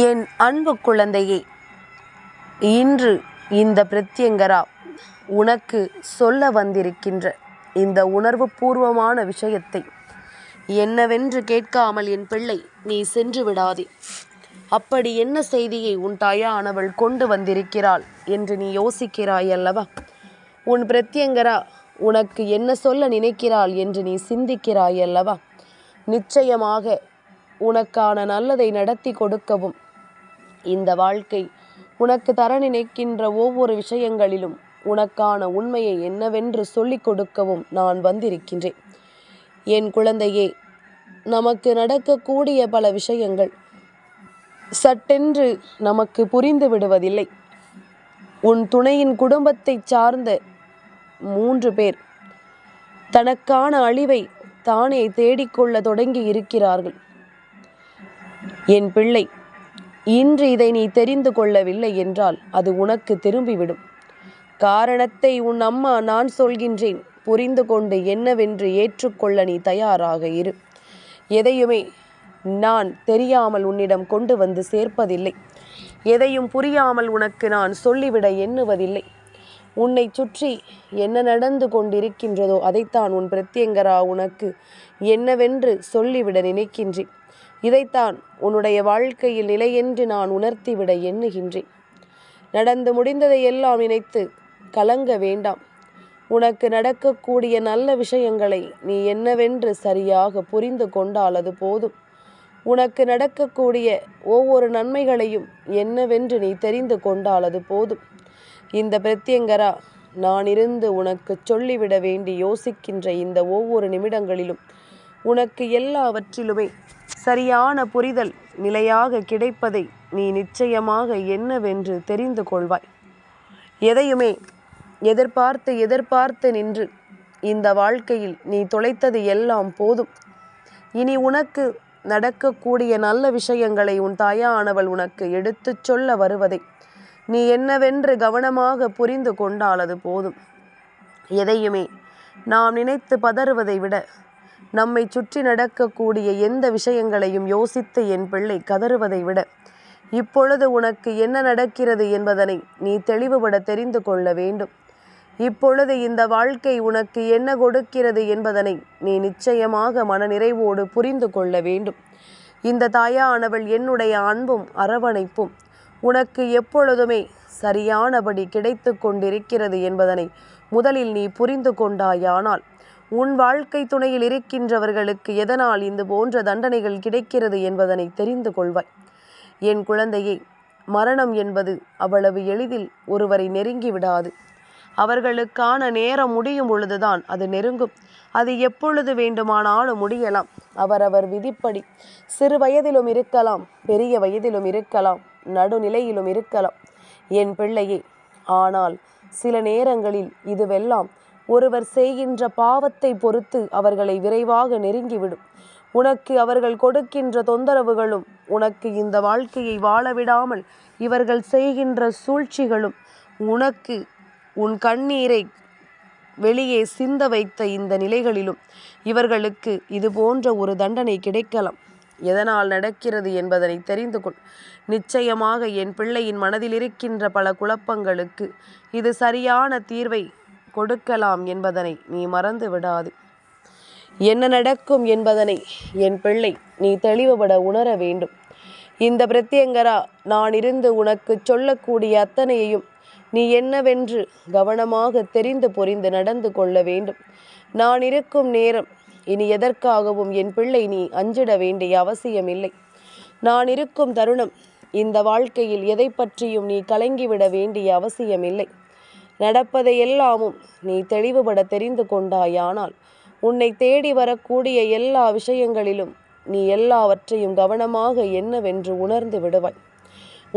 என் அன்பு குழந்தையே இன்று இந்த பிரத்யங்கரா உனக்கு சொல்ல வந்திருக்கின்ற இந்த உணர்வு பூர்வமான விஷயத்தை என்னவென்று கேட்காமல் என் பிள்ளை நீ சென்று விடாதே. அப்படி என்ன செய்தியை உன் தாயானவள் கொண்டு வந்திருக்கிறாள் என்று நீ யோசிக்கிறாய் அல்லவா? உன் பிரத்யங்கரா உனக்கு என்ன சொல்ல நினைக்கிறாள் என்று நீ சிந்திக்கிறாய் அல்லவா? நிச்சயமாக உனக்கான நல்லதை நடத்தி கொடுக்கவும். இந்த வாழ்க்கை உனக்கு தர நினைக்கின்ற ஒவ்வொரு விஷயங்களிலும் உனக்கான உண்மையை என்னவென்று சொல்லிக் கொடுக்கவும் நான் வந்திருக்கின்றேன். என் குழந்தையே நமக்கு நடக்கக்கூடிய பல விஷயங்கள் சட்டென்று நமக்கு புரிந்து விடுவதில்லை. உன் துணையின் குடும்பத்தை சார்ந்த மூன்று பேர் தனக்கான அழிவை தானே தேடிக்கொள்ள தொடங்கி இருக்கிறார்கள். என் பிள்ளை இன்று இதை நீ தெரிந்து கொள்ளவில்லை என்றால் அது உனக்கு திரும்பிவிடும். காரணத்தை உன் அம்மா நான் சொல்கின்றேன். புரிந்து கொண்டு என்னவென்று ஏற்றுக்கொள்ள நீ தயாராக இரு. எதையுமே நான் தெரியாமல் உன்னிடம் கொண்டு வந்து சேர்ப்பதில்லை. எதையும் புரியாமல் உனக்கு நான் சொல்லிவிட எண்ணுவதில்லை. உன்னை சுற்றி என்ன நடந்து கொண்டிருக்கின்றதோ அதைத்தான் உன் பிரத்யங்கரா உனக்கு என்னவென்று சொல்லிவிட நினைக்கின்றேன். இதைத்தான் உன்னுடைய வாழ்க்கையில் நிலையென்று நான் உணர்த்திவிட எண்ணுகின்றேன். நடந்து முடிந்ததை எல்லாம் நினைத்து கலங்க வேண்டாம். உனக்கு நடக்கக்கூடிய நல்ல விஷயங்களை நீ என்னவென்று சரியாக புரிந்து கொண்டால் அது போதும். உனக்கு நடக்கக்கூடிய ஒவ்வொரு நன்மைகளையும் என்னவென்று நீ தெரிந்து கொண்டால் அது போதும். இந்த பிரத்யங்கரா நான் இருந்து உனக்கு சொல்லிவிட வேண்டி யோசிக்கின்ற இந்த ஒவ்வொரு நிமிடங்களிலும் உனக்கு எல்லாவற்றிலுமே சரியான புரிதல் நிலையாக கிடைப்பதை நீ நிச்சயமாக என்னவென்று தெரிந்து கொள்வாய். எதையுமே எதிர்பார்த்து எதிர்பார்த்து நின்று இந்த வாழ்க்கையில் நீ தொலைத்தது எல்லாம் போதும். இனி உனக்கு நடக்கக்கூடிய நல்ல விஷயங்களை உன் தாயானவள் உனக்கு எடுத்துச் சொல்ல வருவதை நீ என்னவென்று கவனமாக புரிந்து கொண்டால் அது போதும். எதையுமே நாம் நினைத்து பதறுவதை விட நம்மை சுற்றி நடக்கக்கூடிய எந்த விஷயங்களையும் யோசித்து என் பிள்ளை கதறுவதை விட இப்பொழுது உனக்கு என்ன நடக்கிறது என்பதனை நீ தெளிவுபட தெரிந்து கொள்ள வேண்டும். இப்பொழுது இந்த வாழ்க்கை உனக்கு என்ன கொடுக்கிறது என்பதனை நீ நிச்சயமாக மனநிறைவோடு புரிந்து கொள்ள வேண்டும். இந்த தாயானவள் என்னுடைய அன்பும் அரவணைப்பும் உனக்கு எப்பொழுதுமே சரியானபடி கிடைத்து கொண்டிருக்கிறது என்பதனை முதலில் நீ புரிந்து கொண்டாயானால் உன் வாழ்க்கை துணையில் இருக்கின்றவர்களுக்கு எதனால் இந்த போன்ற தண்டனைகள் கிடைக்கிறது என்பதனை தெரிந்து கொள்வாய். என் குழந்தையே மரணம் என்பது அவ்வளவு எளிதில் ஒருவரை நெருங்கி விடாது. அவர்களுக்கான நேரம் முடியும் பொழுதுதான் அது நெருங்கும். அது எப்பொழுது வேண்டுமானாலும் முடியலாம். அவரவர் விதிப்படி சிறு வயதிலும் இருக்கலாம் பெரிய வயதிலும் இருக்கலாம் நடுநிலையிலும் இருக்கலாம். என் பிள்ளையே ஆனால் சில நேரங்களில் இதுவெல்லாம் ஒருவர் செய்கின்ற பாவத்தை பொறுத்து அவர்களை விரைவாக நெருங்கிவிடும். உனக்கு அவர்கள் கொடுக்கின்ற தொந்தரவுகளும் உனக்கு இந்த வாழ்க்கையை வாழவிடாமல் இவர்கள் செய்கின்ற சூழ்ச்சிகளும் உனக்கு உன் கண்ணீரை வெளியே சிந்த வைத்த இந்த நிலைகளிலும் இவர்களுக்கு இது போன்ற ஒரு தண்டனை கிடைக்கலாம். எதனால் நடக்கிறது என்பதனை தெரிந்து கொள். நிச்சயமாக என் பிள்ளையின் மனதில் இருக்கின்ற பல குழப்பங்களுக்கு இது சரியான தீர்வை கொடுக்கலாம் என்பதனை நீ மறந்து விடாது. என்ன நடக்கும் என்பதனை என் பிள்ளை நீ தெளிவுபட உணர வேண்டும். இந்த பிரத்யங்கரா நான் இருந்து உனக்கு சொல்லக்கூடிய அத்தனையையும் நீ என்னவென்று கவனமாக தெரிந்து புரிந்து நடந்து கொள்ள வேண்டும். நான் இருக்கும் நேரம் இனி எதற்காகவும் என் பிள்ளை நீ அஞ்சிட வேண்டிய அவசியமில்லை. நான் இருக்கும் தருணம் இந்த வாழ்க்கையில் எதை பற்றியும் நீ கலங்கிவிட வேண்டிய அவசியமில்லை. நடப்பதை எல்லாமும் நீ தெளிவுபட தெரிந்து கொண்டாயானால் உன்னை தேடி வரக்கூடிய எல்லா விஷயங்களிலும் நீ எல்லாவற்றையும் கவனமாக என்னவென்று உணர்ந்து விடுவாய்.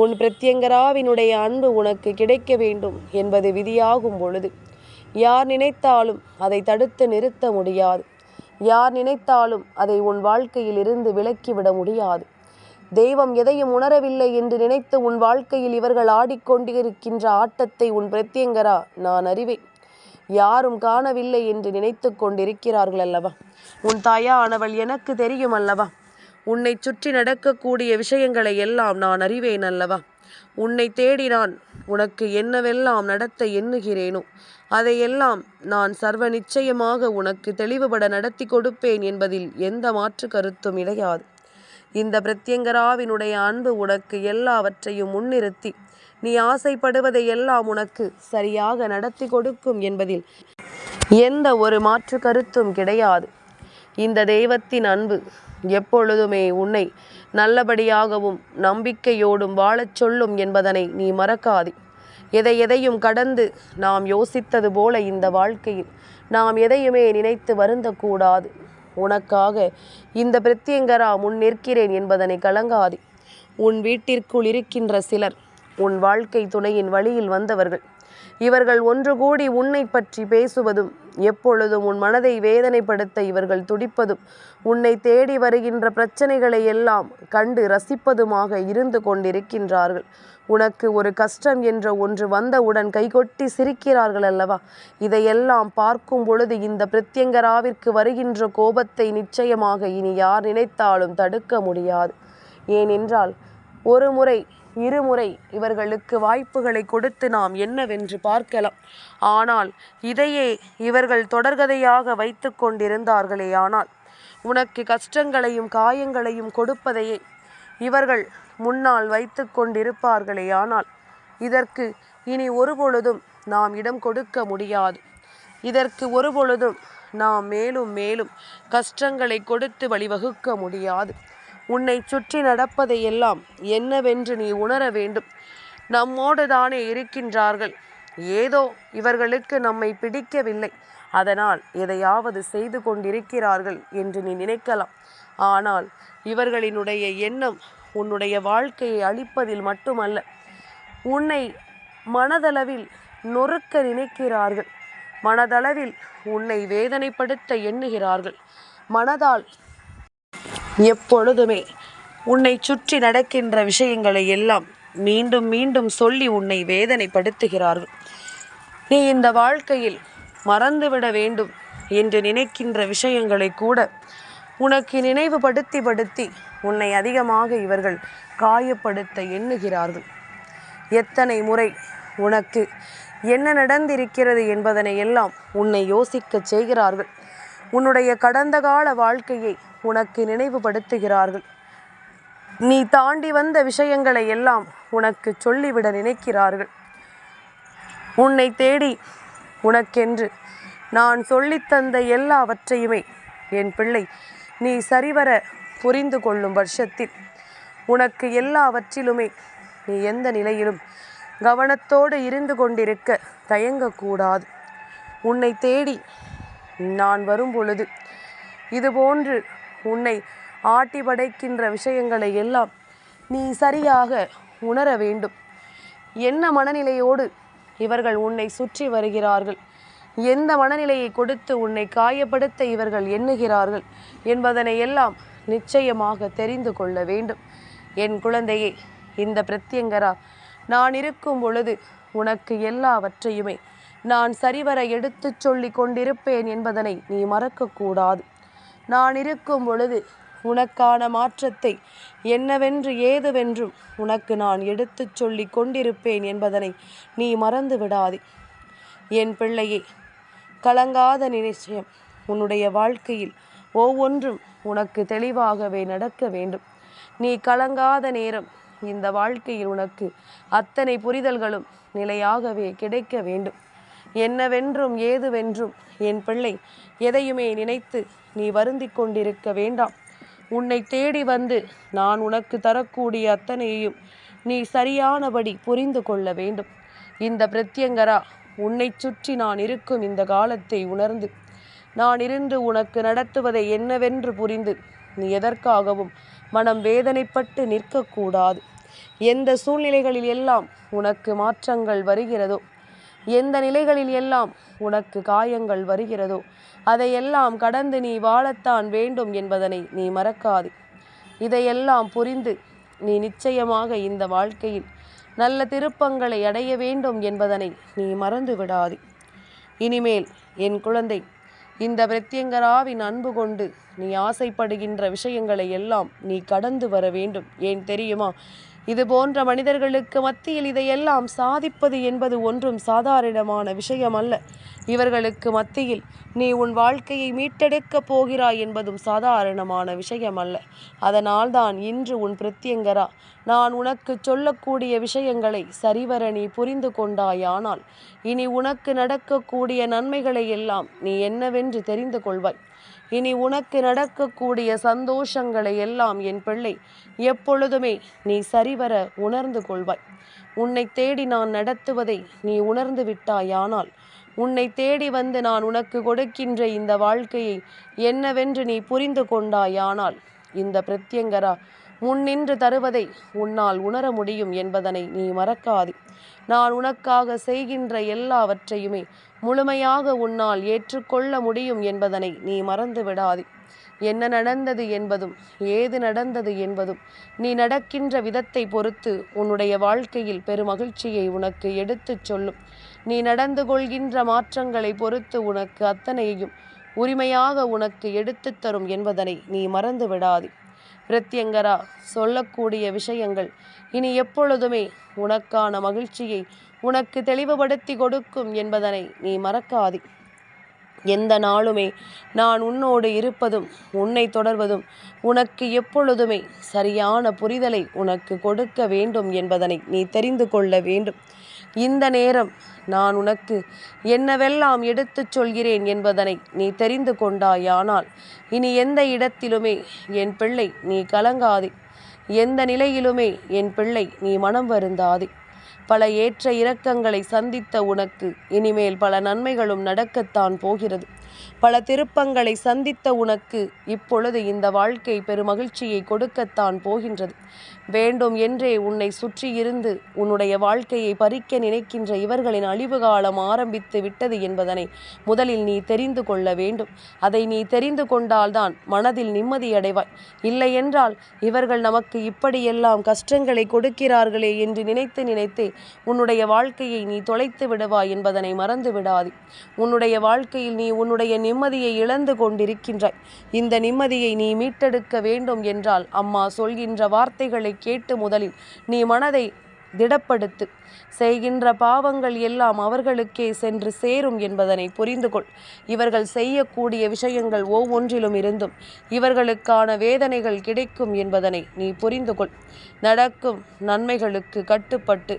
உன் பிரத்யங்கராவினுடைய அன்பு உனக்கு கிடைக்க வேண்டும் என்பது விதியாகும் பொழுது யார் நினைத்தாலும் அதை தடுத்து நிறுத்த முடியாது. யார் நினைத்தாலும் அதை உன் வாழ்க்கையில் இருந்து விலக்கிவிட முடியாது. தெய்வம் எதையும் உணரவில்லை என்று நினைத்து உன் வாழ்க்கையில் இவர்கள் ஆடிக்கொண்டிருக்கின்ற ஆட்டத்தை உன் பிரத்யங்கரா நான் அறிவேன். யாரும் காணவில்லை என்று நினைத்து கொண்டிருக்கிறார்கள் அல்லவா? உன் தாயா ஆனவள் எனக்கு தெரியும் அல்லவா? உன்னை சுற்றி நடக்கக்கூடிய விஷயங்களை எல்லாம் நான் அறிவேன் அல்லவா? உன்னை தேடி நான் உனக்கு என்னவெல்லாம் நடத்த எண்ணுகிறேனோ அதையெல்லாம் நான் சர்வ நிச்சயமாக உனக்கு தெளிவுபட நடத்தி கொடுப்பேன் என்பதில் எந்த மாற்று கருத்தும் கிடையாது இந்த பிரத்யங்கராவினுடைய அன்பு உனக்கு எல்லாவற்றையும் முன்னிறுத்தி. நீ ஆசைப்படுவதை எல்லாம் உனக்கு சரியாக நடத்தி கொடுக்கும் என்பதில் எந்த ஒரு மாற்று கருத்தும் கிடையாது. இந்த தெய்வத்தின் அன்பு எப்பொழுதுமே உன்னை நல்லபடியாகவும் நம்பிக்கையோடும் வாழச் சொல்லும் என்பதனை நீ மறக்காதே. எதை எதையும் கடந்து நாம் யோசித்தது போல இந்த வாழ்க்கையில் நாம் எதையுமே நினைத்து வருந்தக்கூடாது. உனக்காக இந்த பிரத்யங்கரா முன் நிற்கிறேன் என்பதனை கலங்காதே. உன் வீட்டிற்குள் இருக்கின்ற சிலர் உன் வாழ்க்கை துணையின் வழியில் வந்தவர்கள். இவர்கள் ஒன்று கூடி உன்னை பற்றி பேசுவதும் எப்பொழுதும் உன் மனதை வேதனைப்படுத்த இவர்கள் துடிப்பதும் உன்னை தேடி வருகின்ற பிரச்சனைகளை எல்லாம் கண்டு ரசிப்பதுமாக இருந்து கொண்டிருக்கின்றார்கள். உனக்கு ஒரு கஷ்டம் என்ற ஒன்று வந்தவுடன் கைகொட்டி சிரிக்கிறார்கள் அல்லவா? இதையெல்லாம் பார்க்கும் பொழுது இந்த பிரத்யங்கராவிற்கு வருகின்ற கோபத்தை நிச்சயமாக இனி யார் நினைத்தாலும் தடுக்க முடியாது. ஏனென்றால் ஒரு முறை இருமுறை இவர்களுக்கு வாய்ப்புகளை கொடுத்து நாம் என்னவென்று பார்க்கலாம். ஆனால் இதையே இவர்கள் தொடர்கதையாக வைத்து கொண்டிருந்தார்களே ஆனால் உனக்கு கஷ்டங்களையும் காயங்களையும் கொடுப்பதையே இவர்கள் முன்னால் வைத்து கொண்டிருப்பார்களே ஆனால் இதற்கு இனி ஒருபொழுதும் நாம் இடம் கொடுக்க முடியாது. இதற்கு ஒருபொழுதும் நாம் மேலும் மேலும் கஷ்டங்களை கொடுத்து வழிவகுக்க முடியாது. உன்னை சுற்றி நடப்பதையெல்லாம் என்னவென்று நீ உணர வேண்டும். நம்மோடு தானே இருக்கின்றார்கள். ஏதோ இவர்களுக்கு நம்மை பிடிக்கவில்லை. அதனால் எதையாவது செய்து கொண்டிருக்கிறார்கள் என்று நீ நினைக்கலாம். ஆனால் இவர்களினுடைய எண்ணம் உன்னுடைய வாழ்க்கையை அழிப்பதில் மட்டுமல்ல உன்னை மனதளவில் நொறுக்க நினைக்கிறார்கள். மனதளவில் உன்னை வேதனைப்படுத்த எண்ணுகிறார்கள். மனதால் எப்பொழுதுமே உன்னை சுற்றி நடக்கின்ற விஷயங்களை எல்லாம் மீண்டும் மீண்டும் சொல்லி உன்னை வேதனைப்படுத்துகிறார்கள். நீ இந்த வாழ்க்கையில் மறந்துவிட வேண்டும் என்று நினைக்கின்ற விஷயங்களை கூட உனக்கு நினைவுபடுத்தி படுத்தி உன்னை அதிகமாக இவர்கள் காயப்படுத்த எண்ணுகிறார்கள். எத்தனை முறை உனக்கு என்ன நடந்திருக்கிறது என்பதனை எல்லாம் உன்னை யோசிக்கச் செய்கிறார்கள். உன்னுடைய கடந்த கால வாழ்க்கையை உனக்கு நினைவுபடுத்துகிறார்கள். நீ தாண்டி வந்த விஷயங்களை எல்லாம் உனக்கு சொல்லிவிட நினைக்கிறார்கள். உன்னை தேடி உனக்கென்று நான் சொல்லித்தந்த எல்லாவற்றையுமே என் பிள்ளை நீ சரிவர புரிந்து கொள்ளும் வருஷத்தில் உனக்கு எல்லாவற்றிலுமே நீ எந்த நிலையிலும் கவனத்தோடு இருந்து கொண்டிருக்க தயங்கக்கூடாது. உன்னை தேடி நான் வரும் பொழுது இதுபோன்று உன்னை ஆட்டி படைக்கின்ற விஷயங்களை எல்லாம் நீ சரியாக உணர வேண்டும். என்ன மனநிலையோடு இவர்கள் உன்னை சுற்றி வருகிறார்கள்? எந்த மனநிலையை கொடுத்து உன்னை காயப்படுத்த இவர்கள் எண்ணுகிறார்கள்? என்பதனை எல்லாம் நிச்சயமாக தெரிந்து கொள்ள வேண்டும். என் குழந்தையே இந்த பிரத்யங்கரா நான் இருக்கும் பொழுது உனக்கு எல்லாவற்றையுமே நான் சரிவர எடுத்துச் சொல்லி கொண்டிருப்பேன் என்பதனை நீ மறக்கக்கூடாது. நான் இருக்கும் பொழுது உனக்கான மாற்றத்தை என்னவென்று ஏதுவென்றும் உனக்கு நான் எடுத்துச் சொல்லி கொண்டிருப்பேன் என்பதனை நீ மறந்து விடாதே. என் பிள்ளையே கலங்காத நிச்சயம் உன்னுடைய வாழ்க்கையில் ஒவ்வொன்றும் உனக்கு தெளிவாகவே நடக்க வேண்டும். நீ கலங்காத நேரம் இந்த வாழ்க்கையில் உனக்கு அத்தனை புரிதல்களும் நிலையாகவே கிடைக்க வேண்டும். என்னவென்றும் ஏதுவென்றும். என் பிள்ளை எதையுமே நினைத்து நீ வருந்தி கொண்டிருக்க வேண்டாம். உன்னை தேடி வந்து நான் உனக்கு தரக்கூடிய அத்தனையையும் நீ சரியானபடி புரிந்து கொள்ள வேண்டும். இந்த பிரத்யங்கரா உன்னை சுற்றி நான் இருக்கும் இந்த காலத்தை உணர்ந்து நான் இருந்து உனக்கு நடத்துவதை என்னவென்று புரிந்து நீ எதற்காகவும் மனம் வேதனைப்பட்டு நிற்கக்கூடாது. எந்த சூழ்நிலைகளில் எல்லாம் உனக்கு மாற்றங்கள் வருகிறதோ எந்த நிலைகளில் எல்லாம் உனக்கு காயங்கள் வருகிறதோ அதையெல்லாம் கடந்து நீ வாழத்தான் வேண்டும் என்பதனை நீ மறக்காது. இதையெல்லாம் புரிந்து நீ நிச்சயமாக இந்த வாழ்க்கையில் நல்ல திருப்பங்களை அடைய வேண்டும் என்பதனை நீ மறந்து விடாது இனிமேல் என் குழந்தை இந்த பிரத்யங்கராவின் அன்பு கொண்டு நீ ஆசைப்படுகின்ற விஷயங்களை எல்லாம் நீ கடந்து வர வேண்டும். ஏன் தெரியுமா? இது போன்ற மனிதர்களுக்கு மத்தியில் இதையெல்லாம் சாதிப்பது என்பது ஒன்றும் சாதாரணமான விஷயம் அல்ல இவர்களுக்கு மத்தியில் நீ உன் வாழ்க்கையை மீட்டெடுக்கப் போகிறாய் என்பதும் சாதாரணமான விஷயம் அல்ல அதனால்தான் இன்று உன் பிரத்யங்கரா நான் உனக்கு சொல்லக்கூடிய விஷயங்களை சரிவர நீ புரிந்து கொண்டாயானால் இனி உனக்கு நடக்கக்கூடிய நன்மைகளை எல்லாம் நீ என்னவென்று தெரிந்து கொள்வாய். இனி உனக்கு நடக்கக்கூடிய சந்தோஷங்களை எல்லாம் என் பிள்ளை எப்பொழுதுமே நீ சரிவர உணர்ந்து கொள்வாய். உன்னை தேடி நான் நடத்துவதை நீ உணர்ந்து விட்டாயானால் உன்னை தேடி வந்து நான் உனக்கு கொடுக்கின்ற இந்த வாழ்க்கையை என்னவென்று நீ புரிந்து கொண்டாயானால் இந்த பிரத்யங்கரா முன்னின்று தருவதை உன்னால் உணர முடியும் என்பதனை நீ மறக்காது. நான் உனக்காக செய்கின்ற எல்லாவற்றையுமே முழுமையாக உன்னால் ஏற்றுக்கொள்ள முடியும் என்பதனை நீ மறந்து விடாதே என்ன நடந்தது என்பதும் ஏது நடந்தது என்பதும் நீ நடக்கின்ற விதத்தை பொறுத்து உன்னுடைய வாழ்க்கையில் பெருமகிழ்ச்சியை உனக்கு எடுத்துச் சொல்லும். நீ நடந்து கொள்கின்ற மாற்றங்களை பொறுத்து உனக்கு அத்தனையையும் உரிமையாக உனக்கு எடுத்துத் தரும் என்பதனை நீ மறந்து விடாதே பிரத்யங்கரா சொல்லக்கூடிய விஷயங்கள். இனி எப்பொழுதுமே உனக்கான மகிழ்ச்சியை உனக்கு தெளிவுபடுத்தி கொடுக்கும் என்பதனை நீ மறக்காதே. எந்த நாளுமே நான் உன்னோடு இருப்பதும் உன்னை தொடர்வதும் உனக்கு எப்பொழுதுமே சரியான புரிதலை உனக்கு கொடுக்க வேண்டும் என்பதனை நீ தெரிந்து கொள்ள வேண்டும். இந்த நேரம் நான் உனக்கு என்னவெல்லாம் எடுத்துச் சொல்கிறேன் என்பதனை நீ தெரிந்து கொண்டாயானால் இனி எந்த இடத்திலுமே என் பிள்ளை நீ கலங்காதே. எந்த நிலையிலுமே என் பிள்ளை நீ மனம் வருந்தாதே. பல ஏற்ற இரக்கங்களை சந்தித்த உனக்கு இனிமேல் பல நன்மைகளும் நடக்கத்தான் போகிறது. பல திருப்பங்களை சந்தித்த உனக்கு இப்பொழுது இந்த வாழ்க்கை பெருமகிழ்ச்சியை கொடுக்கத்தான் போகின்றது. வேண்டும் என்றே உன்னை சுற்றி இருந்து உன்னுடைய வாழ்க்கையை பறிக்க நினைக்கின்ற இவர்களின் அழிவு காலம் ஆரம்பித்து விட்டது என்பதனை முதலில் நீ தெரிந்து கொள்ள வேண்டும். அதை நீ தெரிந்து கொண்டால்தான் மனதில் நிம்மதியடைவாய் இல்லை என்றால் இவர்கள் நமக்கு இப்படியெல்லாம் கஷ்டங்களை கொடுக்கிறார்களே என்று நினைத்து நினைத்தே உன்னுடைய வாழ்க்கையை நீ தொலைத்து விடுவாய் என்பதனை மறந்து விடாது. உன்னுடைய வாழ்க்கையில் நீ உன்னுடைய நிம்மதியை இழந்து கொண்டிருக்கின்றாய். இந்த நிம்மதியை நீ மீட்டெடுக்க வேண்டும் என்றால் அம்மா சொல்கின்ற வார்த்தைகளை கேட்டு முதலில் நீ மனதை திடப்படுத்து. செய்கின்ற பாவங்கள் எல்லாம் அவர்களுக்கே சென்று சேரும் என்பதனை புரிந்து கொள். இவர்கள் செய்யக்கூடிய விஷயங்கள் ஒவ்வொன்றிலும் இருந்தும் இவர்களுக்கான வேதனைகள் கிடைக்கும் என்பதனை நீ புரிந்து கொள். நடக்கும் நன்மைகளுக்கு கட்டுப்பட்டு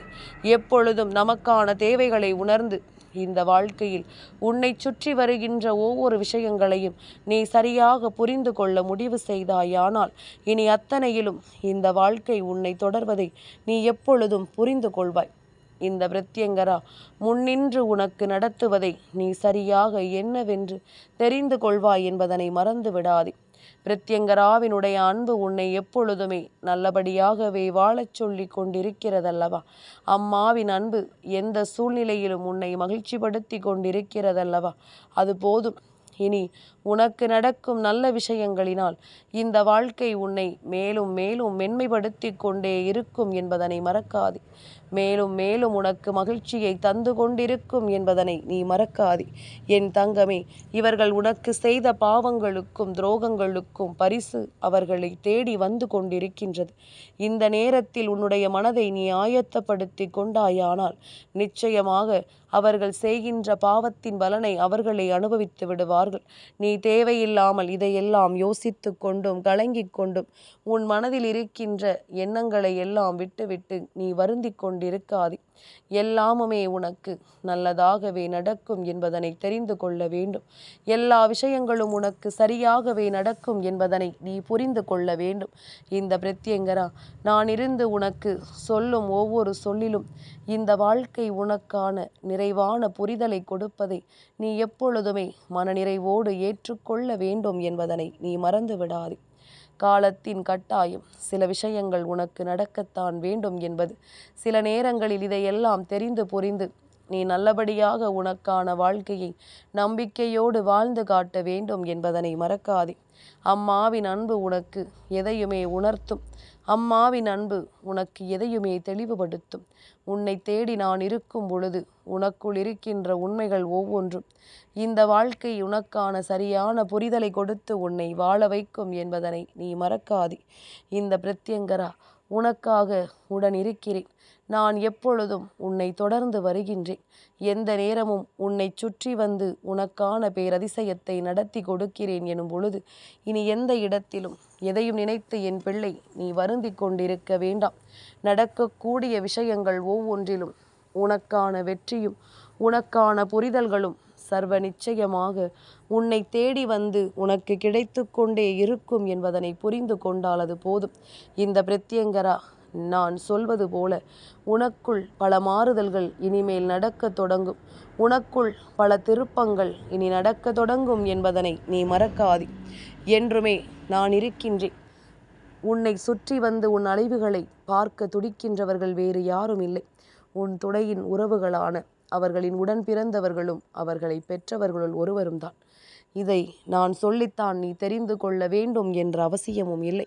எப்பொழுதும் நமக்கான தேவைகளை உணர்ந்து இந்த வாழ்க்கையில். உன்னை சுற்றி வருகின்ற ஒவ்வொரு விஷயங்களையும் நீ சரியாக புரிந்து கொள்ள முடிவு செய்தாயானால் இனி அத்தனையிலும் இந்த வாழ்க்கை உன்னை தொடர்வதை நீ எப்பொழுதும் புரிந்து கொள்வாய். இந்த பிரத்யங்கரா முன்னின்று உனக்கு நடத்துவதை நீ சரியாக என்னவென்று தெரிந்து கொள்வாய் என்பதனை மறந்து விடாதே பிரத்யங்கராவினுடைய அன்பு உன்னை எப்பொழுதுமே நல்லபடியாகவே வாழச் சொல்லி கொண்டிருக்கிறதல்லவா? அம்மாவின் அன்பு எந்த சூழ்நிலையிலும் உன்னை மகிழ்ச்சிப்படுத்தி கொண்டிருக்கிறதல்லவா? அது போதும். இனி உனக்கு நடக்கும் நல்ல விஷயங்களினால் இந்த வாழ்க்கை உன்னை மேலும் மேலும் மென்மைப்படுத்தி கொண்டே இருக்கும் என்பதனை மறக்காதே. மேலும் மேலும் உனக்கு மகிழ்ச்சியை தந்து கொண்டிருக்கும் என்பதனை நீ மறக்காதே. என் தங்கமே இவர்கள் உனக்கு செய்த பாவங்களுக்கும் துரோகங்களுக்கும் பரிசு அவர்களை தேடி வந்து கொண்டிருக்கின்றது. இந்த நேரத்தில் உன்னுடைய மனதை நீ ஆயத்தப்படுத்தி கொண்டாயானால் நிச்சயமாக அவர்கள் செய்கின்ற பாவத்தின் பலனை அவர்களை அனுபவித்து விடுவார்கள். நீ தேவையில்லாமல் இதையெல்லாம் யோசித்து கொண்டும் கலங்கிக் கொண்டும் உன் மனதில் இருக்கின்ற எண்ணங்களை எல்லாம் விட்டுவிட்டு நீ வருந்தி கொண்டிருக்காதே. எல்லாமுமே உனக்கு நல்லதாகவே நடக்கும் என்பதனை தெரிந்து கொள்ள வேண்டும். எல்லா விஷயங்களும் உனக்கு சரியாகவே நடக்கும் என்பதனை நீ புரிந்து கொள்ள வேண்டும். இந்த பிரத்யங்கரா நான் இருந்து உனக்கு சொல்லும் ஒவ்வொரு சொல்லிலும் இந்த வாழ்க்கை உனக்கான நிறைவான புரிதலை கொடுப்பதை நீ எப்பொழுதுமே மனநிறைவோடு ஏற்றுக்கொள்ள வேண்டும் என்பதனை நீ மறந்து விடாதே காலத்தின் கட்டாயம். சில விஷயங்கள் உனக்கு நடக்கத்தான் வேண்டும் என்பது. சில நேரங்களில் இதையெல்லாம் தெரிந்து புரிந்து நீ நல்லபடியாக உனக்கான வாழ்க்கையை நம்பிக்கையோடு வாழ்ந்து காட்ட வேண்டும் என்பதனை மறக்காதே. அம்மாவின் அன்பு உனக்கு எதையுமே உணர்த்தும். அம்மாவின் அன்பு உனக்கு எதையுமே தெளிவுபடுத்தும். உன்னை தேடி நான் இருக்கும் பொழுது உனக்குள் இருக்கின்ற உண்மைகள் ஒவ்வொன்றும். இந்த வாழ்க்கை உனக்கான சரியான புரிதலை கொடுத்து உன்னை வாழ வைக்கும் என்பதனை நீ மறக்காதே. இந்த பிரத்யங்கரா உனக்காக உடன் இருக்கிறேன். நான் எப்பொழுதும் உன்னை தொடர்ந்து வருகின்றேன். எந்த நேரமும் உன்னை சுற்றி வந்து உனக்கான பேரதிசயத்தை நடத்தி கொடுக்கிறேன் எனும் பொழுது இனி எந்த இடத்திலும் எதையும் நினைத்து என் பிள்ளை நீ வருந்தி கொண்டிருக்க வேண்டாம். நடக்கக்கூடிய விஷயங்கள் ஒவ்வொன்றிலும் உனக்கான வெற்றியும் உனக்கான புரிதல்களும் சர்வ நிச்சயமாக உன்னை தேடி வந்து உனக்கு கிடைத்து கொண்டே இருக்கும் என்பதனை புரிந்து கொண்டால் அது போதும். இந்த பிரத்யங்கரா நான் சொல்வது போல உனக்குள் பல மாறுதல்கள் இனிமேல் நடக்க தொடங்கும். உனக்குள் பல திருப்பங்கள் இனி நடக்க தொடங்கும் என்பதனை நீ மறக்காதே. என்றுமே நான் இருக்கின்றேன். உன்னை சுற்றி வந்து உன் அழைவுகளை பார்க்க துடிக்கின்றவர்கள் வேறு யாரும் இல்லை. உன் துணையின் உறவுகளான அவர்களின் உடன் பிறந்தவர்களும் அவர்களை பெற்றவர்களுள் ஒருவரும் தான் இதை நான் சொல்லித்தான் நீ தெரிந்து கொள்ள வேண்டும் என்ற அவசியமும் இல்லை.